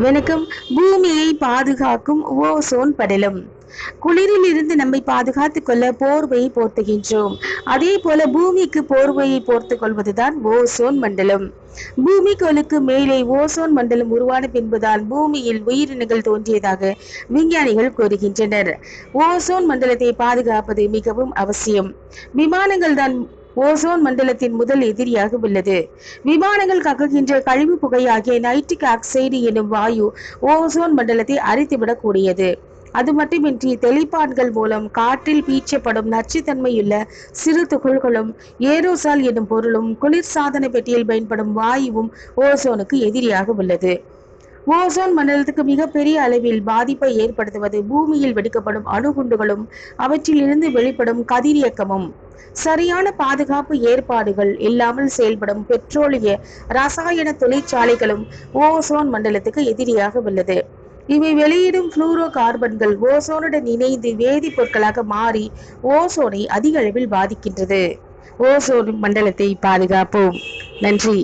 வணக்கம். பூமியை பாதுகாக்கும் ஓசோன் படலம். குளிரில் இருந்து நம்மை பாதுகாத்துக் கொள்ள போர்வையை போர்த்துகின்றோம். அதே போல பூமிக்கு போர்வையை போர்த்துக் கொள்வதுதான் ஓசோன் மண்டலம். பூமிக்கோளுக்கு மேலே ஓசோன் மண்டலம் உருவான பின்புதான் பூமியில் உயிரினங்கள் தோன்றியதாக விஞ்ஞானிகள் கூறுகின்றனர். ஓசோன் மண்டலத்தை பாதுகாப்பது மிகவும் அவசியம். விமானங்கள் தான் ஓசோன் மண்டலத்தின் முதல் எதிரியாக உள்ளது விமானங்கள் கக்குகின்ற கழிவு புகையாகிய நைட்ரிக் ஆக்சைடு எனும் வாயு ஓசோன் மண்டலத்தை அரித்துவிடக்கூடியது. அது மட்டுமின்றி தெளிப்பான்கள் மூலம் காற்றில் பீச்சப்படும் நச்சுத்தன்மையுள்ள சிறு துகள்களும் ஏரோசால் எனும் பொருளும் குளிர்சாதன பெட்டியில் பயன்படும் வாயுவும் ஓசோனுக்கு எதிரியாக உள்ளது ஓசோன் மண்டலத்துக்கு மிகப்பெரிய அளவில் பாதிப்பை ஏற்படுத்துவது பூமியில் வெடிக்கப்படும் அணுகுண்டுகளும் அவற்றிலிருந்து வெளிப்படும் கதிரியக்கமும். சரியான பாதுகாப்பு ஏற்பாடுகள் இல்லாமல் செயல்படும் பெட்ரோலிய ரசாயன தொழிற்சாலைகளும் ஓசோன் மண்டலத்துக்கு எதிரியாக உள்ளது. இவை வெளியிடும் புளூரோ கார்பன்கள் ஓசோனுடன் இணைந்து வேதிப்பொருட்களாக மாறி ஓசோனை அதிக அளவில் பாதிக்கின்றது. ஓசோன் மண்டலத்தை பாதுகாப்போம். நன்றி.